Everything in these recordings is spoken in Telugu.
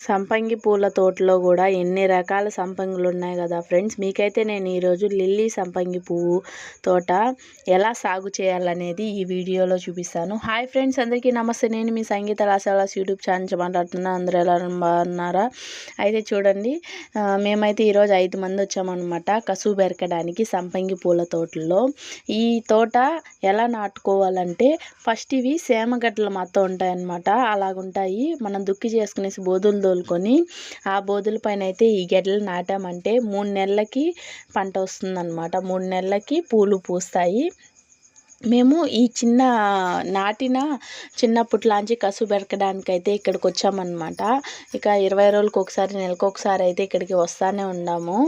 సంపంగి పూల తోటలో కూడా ఎన్ని రకాల సంపంగులు ఉన్నాయి కదా ఫ్రెండ్స్. మీకైతే నేను ఈరోజు లిల్లీ సంపంగి పువ్వు తోట ఎలా సాగు చేయాలనేది ఈ వీడియోలో చూపిస్తాను. హాయ్ ఫ్రెండ్స్ అందరికీ నమస్తే. నేను మీ సంగీత రాసాలాస్ యూట్యూబ్ ఛానల్ నుంచి అందరూ ఎలా బాగున్నారా అయితే చూడండి మేమైతే ఈరోజు ఐదు మంది వచ్చామన్నమాట కసువు బెరకడానికి సంపంగి పూల తోటలో. ఈ తోట ఎలా నాటుకోవాలంటే ఫస్ట్ ఇవి సేమగడ్డలు మొత్తం ఉంటాయన్నమాట. అలాగుంటాయి. మనం దుక్కి చేసుకునేసి బోధులు తోలుకొని ఆ బోధుల పైన అయితే ఈ గెడ్డలు నాటామంటే మూడు నెలలకి పంట వస్తుందన్నమాట. మూడు నెలలకి పూలు పూస్తాయి. మేము ఈ చిన్న నాటిన చిన్నప్పట్లాంచి కసు పెరకడానికి అయితే ఇక్కడికి వచ్చామన్నమాట ఇక ఇరవై రోజులకు ఒకసారి నెలకు ఒకసారి అయితే ఇక్కడికి వస్తూనే ఉన్నాము.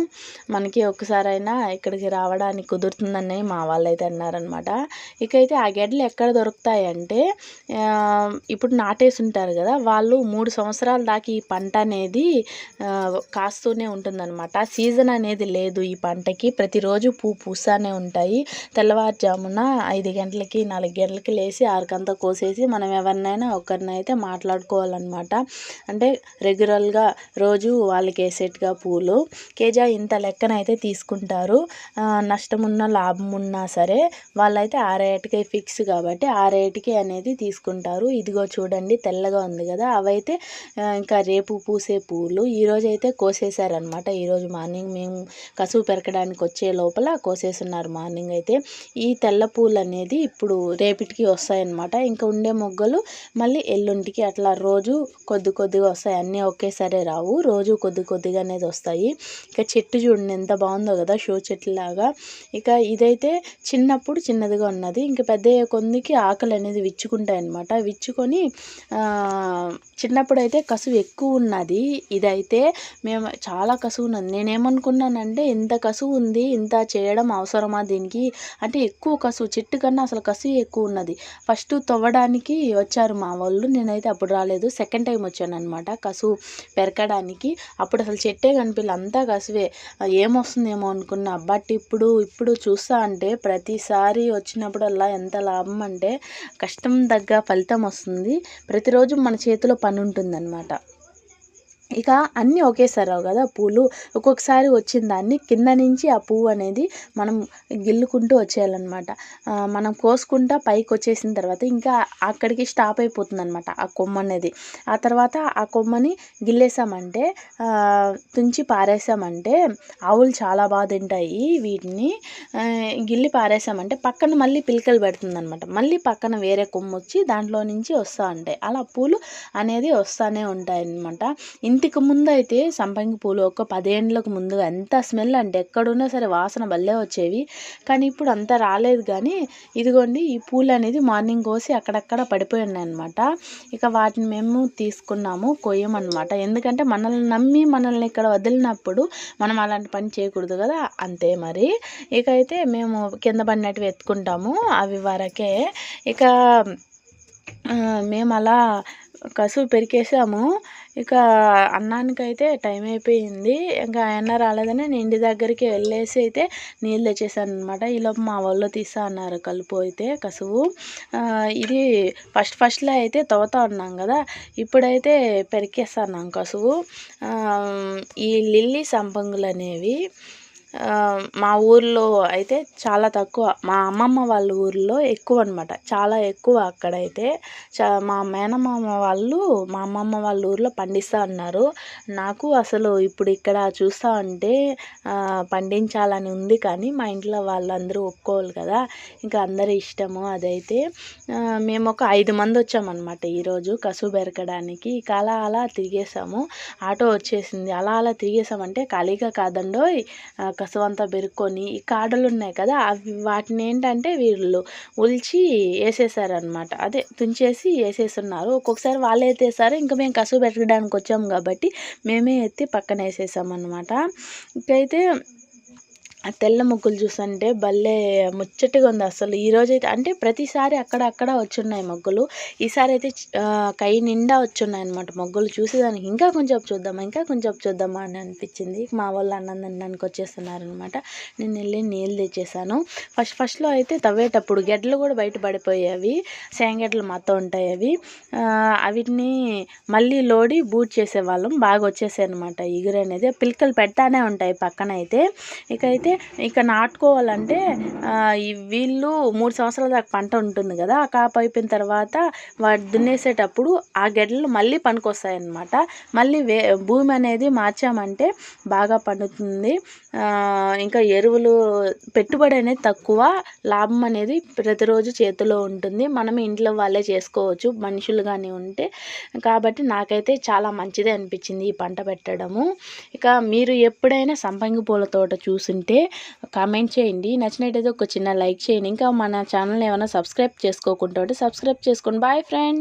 మనకి ఒకసారైనా ఇక్కడికి రావడానికి కుదురుతుందని మా వాళ్ళు అయితే అన్నారనమాట ఇక అయితే ఆ గడ్డలు ఎక్కడ దొరుకుతాయి అంటే ఇప్పుడు నాటేసి ఉంటారు కదా వాళ్ళు మూడు సంవత్సరాల దాకా ఈ పంట అనేది కాస్తూనే ఉంటుందన్నమాట. సీజన్ అనేది లేదు ఈ పంటకి. ప్రతిరోజు పువ్వు పూస్తూనే ఉంటాయి. తెల్లవారుజామున ఐదు గంటలకి నాలుగు గంటలకి లేచి ఆరుకంతా కోసేసి మనం ఎవరినైనా ఒకరినైతే మాట్లాడుకోవాలన్నమాట. అంటే రెగ్యులర్గా రోజు వాళ్ళకి వేసేట్టుగా పూలు. కేజా ఇంత లెక్కనైతే తీసుకుంటారు. నష్టం ఉన్న లాభం ఉన్నా సరే వాళ్ళైతే ఆ రేటుకే ఫిక్స్ కాబట్టి ఆ రేటుకి అనేది తీసుకుంటారు. ఇదిగో చూడండి తెల్లగా ఉంది కదా. అవైతే ఇంకా రేపు పూసే పూలు. ఈరోజు అయితే కోసేసారనమాట ఈరోజు మార్నింగ్ మేము కసువు పెరకడానికి వచ్చే లోపల కోసేస్తున్నారు మార్నింగ్ అయితే. ఈ తెల్ల పూలు అనేది ఇప్పుడు రేపటికి వస్తాయన్నమాట. ఇంకా ఉండే మొగ్గలు మళ్ళీ ఎల్లుంటికి అట్లా రోజు కొద్ది కొద్దిగా వస్తాయి. అన్నీ ఒకేసారి రావు. రోజు కొద్ది కొద్దిగా అనేది వస్తాయి. ఇక చెట్టు చూడండి ఎంత బాగుందో కదా షో చెట్టు లాగా ఇక ఇదైతే చిన్నప్పుడు చిన్నదిగా ఉన్నది. ఇంకా పెద్ద కొందికి ఆకలి అనేది విచ్చుకుంటాయి అనమాట విచ్చుకొని చిన్నప్పుడు అయితే కసువు ఎక్కువ ఉన్నది. ఇదైతే మేము చాలా కసువు ఉన్నది. నేనేమనుకున్నానంటే ఇంత కసువు ఉంది ఇంత చేయడం అవసరమా దీనికి? అంటే ఎక్కువ కసువు చెట్టు కన్నా అసలు కసి ఎక్కువ ఉన్నది. ఫస్ట్ తవ్వడానికి వచ్చారు మా వాళ్ళు నేనైతే అప్పుడు రాలేదు. సెకండ్ టైం వచ్చాను అనమాట కసు పెరకడానికి. అప్పుడు అసలు చెట్టే కనిపించలే అంతా కసువే. ఏమొస్తుందేమో అనుకున్నా బట్ ఇప్పుడు ఇప్పుడు చూస్తా అంటే ప్రతిసారి వచ్చినప్పుడల్లా ఎంత లాభం అంటే కష్టం తగ్గ ఫలితం వస్తుంది. ప్రతిరోజు మన చేతిలో పని ఉంటుందన్నమాట. ఇక అన్నీ ఒకేసారి రావు కదా పూలు ఒక్కొక్కసారి వచ్చిన దాన్ని కింద నుంచి ఆ పువ్వు అనేది మనం గిల్లుకుంటూ వచ్చేయాలన్నమాట. మనం కోసుకుంటా పైకి వచ్చేసిన తర్వాత ఇంకా అక్కడికి స్టాప్ అయిపోతుంది అనమాట ఆ కొమ్మ అనేది. ఆ తర్వాత ఆ కొమ్మని గిల్లేసామంటే తుంచి పారేసామంటే ఆవులు చాలా బాగా తింటాయి వీటిని. గిల్లి పారేసామంటే పక్కన మళ్ళీ పిలకలు పెడుతుందనమాట మళ్ళీ పక్కన వేరే కొమ్మ వచ్చి దాంట్లో నుంచి వస్తూ ఉంటాయి. అలా పూలు అనేది వస్తూనే ఉంటాయి అనమాట ఇంటికి ముందు అయితే సంపంగి పూలు ఒక పదేండ్లకు ముందుగా ఎంత స్మెల్ అంటే ఎక్కడున్నా సరే వాసన భలే వచ్చేవి. కానీ ఇప్పుడు అంత రాలేదు కానీ ఇదిగోండి ఈ పూలు అనేది మార్నింగ్ కోసి అక్కడక్కడ పడిపోయి ఉన్నాయన్నమాట. ఇక వాటిని మేము తీసుకున్నాము కొయ్యమన్నమాట ఎందుకంటే మనల్ని నమ్మి మనల్ని ఇక్కడ వదిలినప్పుడు మనం అలాంటి పని చేయకూడదు కదా అంతే మరి. ఇక అయితే మేము కింద పడినట్టు ఎత్తుకుంటాము అవి వరకే. ఇక మేము అలా కసువు పెరికేసాము. ఇక అన్నానికైతే టైం అయిపోయింది. ఇంకా ఆయన రాలేదని నేను ఇంటి దగ్గరికి వెళ్ళేసి అయితే నీళ్ళు తెచ్చేసాను అనమాట ఈలోపు మా వాళ్ళు తీసా అన్నారు కలుపు అయితే కసువు. ఇది ఫస్ట్ ఫస్ట్లో అయితే తవ్వుతా ఉన్నాం కదా ఇప్పుడైతే పెరికేస్తాను కసువు. ఈ లిల్లీ సంపంగులు అనేవి మా ఊర్లో అయితే చాలా తక్కువ. మా అమ్మమ్మ వాళ్ళ ఊర్లో ఎక్కువ అనమాట చాలా ఎక్కువ అక్కడైతే. చా మా మేనమామ వాళ్ళు మా అమ్మమ్మ వాళ్ళ ఊర్లో పండిస్తూ ఉన్నారు నాకు అసలు ఇప్పుడు ఇక్కడ చూస్తూ ఉంటే పండించాలని ఉంది కానీ మా ఇంట్లో వాళ్ళందరూ ఒప్పుకోవాలి కదా. ఇంకా అందరి ఇష్టము అదైతే. మేము ఒక ఐదు మంది వచ్చామన్నమాట ఈరోజు కసు బెరకడానికి. ఇక అలా అలా తిరిగేసాము. ఆటో వచ్చేసింది. అలా అలా తిరిగేసామంటే ఖాళీగా కాదండోయ్. కాదండో కసువంతా బెరుక్కొని ఈ కాడలు ఉన్నాయి కదా అవి వాటిని ఏంటంటే వీళ్ళు ఉల్చి వేసేసారనమాట అదే తుంచేసి వేసేస్తున్నారు. ఒక్కొక్కసారి వాళ్ళే ఎత్తేసారు ఇంకా మేము కసువు పెట్టడానికి వచ్చాము కాబట్టి మేమే ఎత్తి పక్కన వేసేసామన్నమాట. ఇంకైతే ఆ తెల్ల ముగ్గులు చూస్తుంటే భలే ముచ్చటగా ఉంది అసలు. ఈరోజైతే అంటే ప్రతిసారి అక్కడ అక్కడ వచ్చున్నాయి మొగ్గులు. ఈసారి అయితే కై నిండా వచ్చున్నాయి అనమాట మొగ్గులు. చూసేదానికి ఇంకా కొంచెం చూద్దామా ఇంకా కొంచెం చూద్దామా అని అనిపించింది. మా వాళ్ళు అన్నం వచ్చేస్తున్నారనమాట నేను వెళ్ళి నీళ్ళు తెచ్చేసాను. ఫస్ట్ ఫస్ట్లో అయితే తవ్వేటప్పుడు గెడ్లు కూడా బయట పడిపోయేవి. సేంగెడ్లు మొత్తం ఉంటాయి అవి. అవిటిని మళ్ళీ లోడి బూట్ చేసేవాళ్ళం. బాగా వచ్చేసాయి అనమాట ఇగురు అనేది. పిలకలు పెడతానే ఉంటాయి పక్కన అయితే. ఇక అయితే ఇక నాటుకోవాలంటే వీళ్ళు మూడు సంవత్సరాల దాకా పంట ఉంటుంది కదా ఆ కాపు అయిపోయిన తర్వాత వాటి దున్నేసేటప్పుడు ఆ గెడ్డలు మళ్ళీ పనికొస్తాయి అన్నమాట మళ్ళీ వే భూమి అనేది మార్చామంటే బాగా పండుతుంది. ఇంకా ఎరువులు పెట్టుబడి అనేది తక్కువ లాభం అనేది ప్రతిరోజు చేతిలో ఉంటుంది. మనం ఇంట్లో వాళ్ళే చేసుకోవచ్చు మనుషులు కానీ ఉంటే. కాబట్టి నాకైతే చాలా మంచిదే అనిపించింది ఈ పంట పెట్టడము. ఇక మీరు ఎప్పుడైనా సంపంగి పూల తోట చూసుంటే కామెంట్ చేయండి. నచ్చినట్టయితే ఒక చిన్న లైక్ చేయండి. ఇంకా మన ఛానల్ ఏమైనా సబ్స్క్రైబ్ చేసుకోకుండా ఉంటే సబ్స్క్రైబ్ చేసుకోండి. Bye friend.